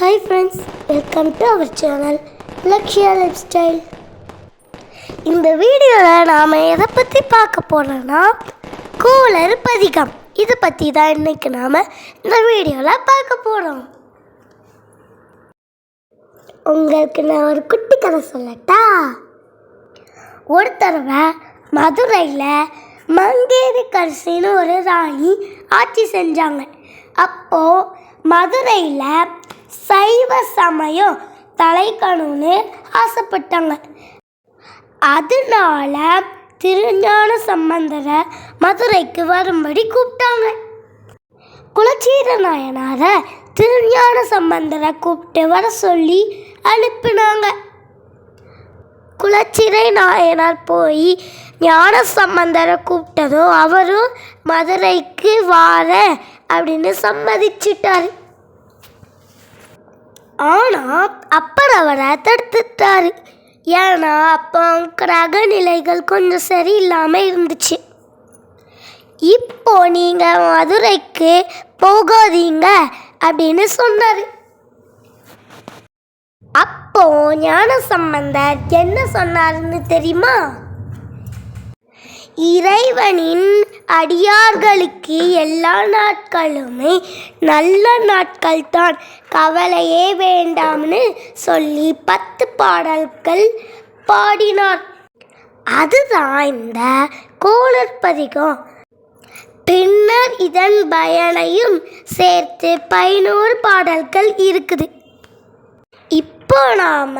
Hi friends welcome to our channel Lakshya lifestyle இந்த வீடியோவில் நாம் எதை பற்றி பார்க்க போகிறோன்னா கூலர் பதிகம். இதை பற்றி தான் இன்றைக்கி நாம் இந்த வீடியோவில் பார்க்க போகிறோம் உங்களுக்கு நான் ஒரு குட்டி கதை சொல்லட்டா? ஒரு தடவை மதுரையில் மங்கேரி கரிசின்னு ஒரு ராணி ஆட்சி செஞ்சாங்க. அப்போது மதுரையில் சைவ சமயம் தலைக்கணும்னு ஆசைப்பட்டாங்க. அதனால திருஞான சம்பந்தரை மதுரைக்கு வரும்படி கூப்பிட்டாங்க. குலச்சீர நாயனாரை திருஞான சம்பந்தரை கூப்பிட்டு வர சொல்லி அனுப்பினாங்க. குலச்சிறை நாயனார் போய் ஞான சம்பந்தரை கூப்பிட்டதும் அவரும் மதுரைக்கு வார அப்படின்னு சம்மதிச்சிட்டாரு. ஆனால் அப்பர் அவரை தடுத்துட்டாரு. ஏன்னா அப்போ கிரக நிலைகள் கொஞ்சம் சரியில்லாமல் இருந்துச்சு. இப்போ நீங்கள் மதுரைக்கு போகாதீங்க அப்படின்னு சொன்னார். அப்போ ஞான சம்பந்தர் என்ன சொன்னாருன்னு தெரியுமா? இறைவனின் அடியார்களுக்கு எல்லா நாட்களுமே நல்ல நாட்கள் தான் கவலையே வேண்டாம்னு சொல்லி பத்து பாடல்கள் பாடினார் அதுதான் இந்த கோளர் பதிகம். பின்னர் இதன் பயனையும் சேர்த்து பதினோரு பாடல்கள் இருக்குது. இப்போ நாம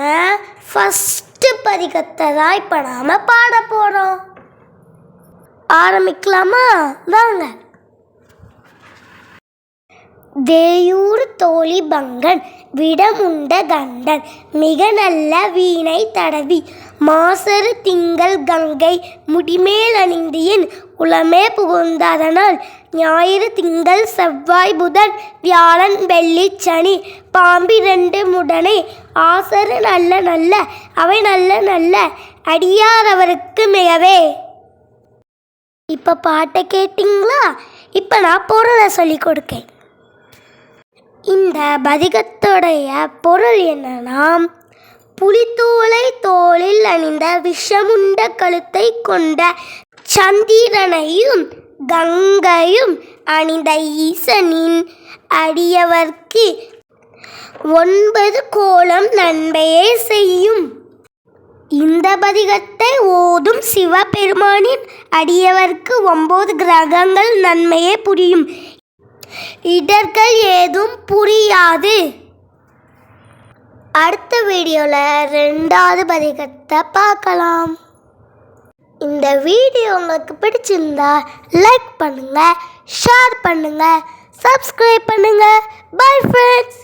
ஃபஸ்ட்டு பதிகத்தை தான் இப்போ நாம பாட போகிறோம் ஆரம்பிக்கலாமா? வாங்க. தேயூர் தோழி பங்கன் விடமுண்ட கண்டன் மிக நல்ல வீணை தடவி மாசரு திங்கள் கங்கை முடிமேல் அணிந்தியின் உளமே புகுந்ததனால் ஞாயிறு திங்கள் செவ்வாய் புதன் வியாழன் வெள்ளி சனி பாம்பிரண்டு முடனே ஆசரு நல்ல நல்ல அவை நல்ல நல்ல அடியாரவருக்கு மிகவே இப்போ பாட்டை கேட்டிங்களா? இப்போ நான் பொருளை சொல்லி கொடுக்கேன். இந்த பதிகத்துடைய பொருள் என்னன்னா புலித்தூளை தோளில் அணிந்த விஷமுண்ட கழுத்தை கொண்ட சந்திரனையும் கங்கையும் அணிந்த ஈசனின் அடியவர்க்கு ஒன்பது கோலம் நன்மையே செய்யும். இந்த பதிகத்தை ஓதும் சிவபெருமானின் அடியவர்க்கு ஒன்பது கிரகங்கள் நன்மையே புரியும். இடர்கள் ஏதும் புரியாது. அடுத்த வீடியோவில் ரெண்டாவது பதிகத்தை பார்க்கலாம். இந்த வீடியோ உங்களுக்கு பிடிச்சிருந்தா லைக் பண்ணுங்கள் ஷேர் பண்ணுங்கள் சப்ஸ்கிரைப் பண்ணுங்கள் பை ஃப்ரெண்ட்ஸ்